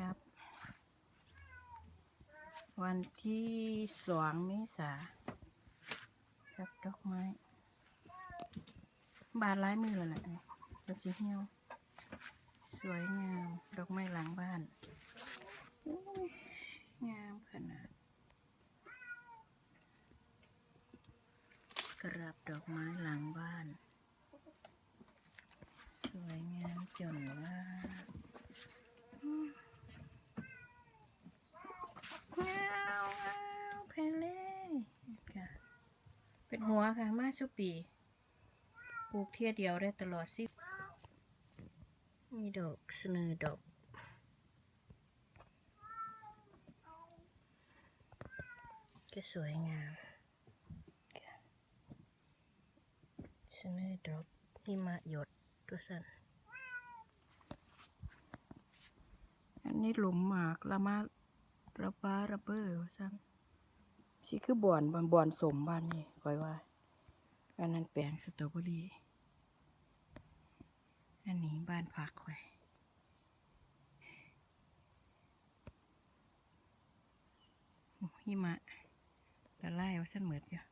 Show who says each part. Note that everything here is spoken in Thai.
Speaker 1: ครับ วันที่สองเมษาครับดอกไม้ บานร้ายมือแล้วแหละดอกสีเหี่ยว สวยงาม ดอกไม้หลังบ้าน งามขนาด กระบดอกไม้หลังบ้าน สวยงามจนว่าอืมว้าวว้าวเพลเล่ค่ะ เป็น หัวค่ะ มาชุปีปลูกเที่ยเดียวได้ตลอดสิมีดอกสนือดอกก็สวยงามสนือดอกหิมะหยดตัวสันอันนี้หลุมหมากละมาระบาระเบอร์ว่าสัน สิคือบ่อนบ่อนบ่อนสมบ้านนี่คอยว่า อันนั้นแปลงสตรอเบอรี่ อันนี้บ้านพักค่อยหิมะละลายว่าสันเหมือดอยู่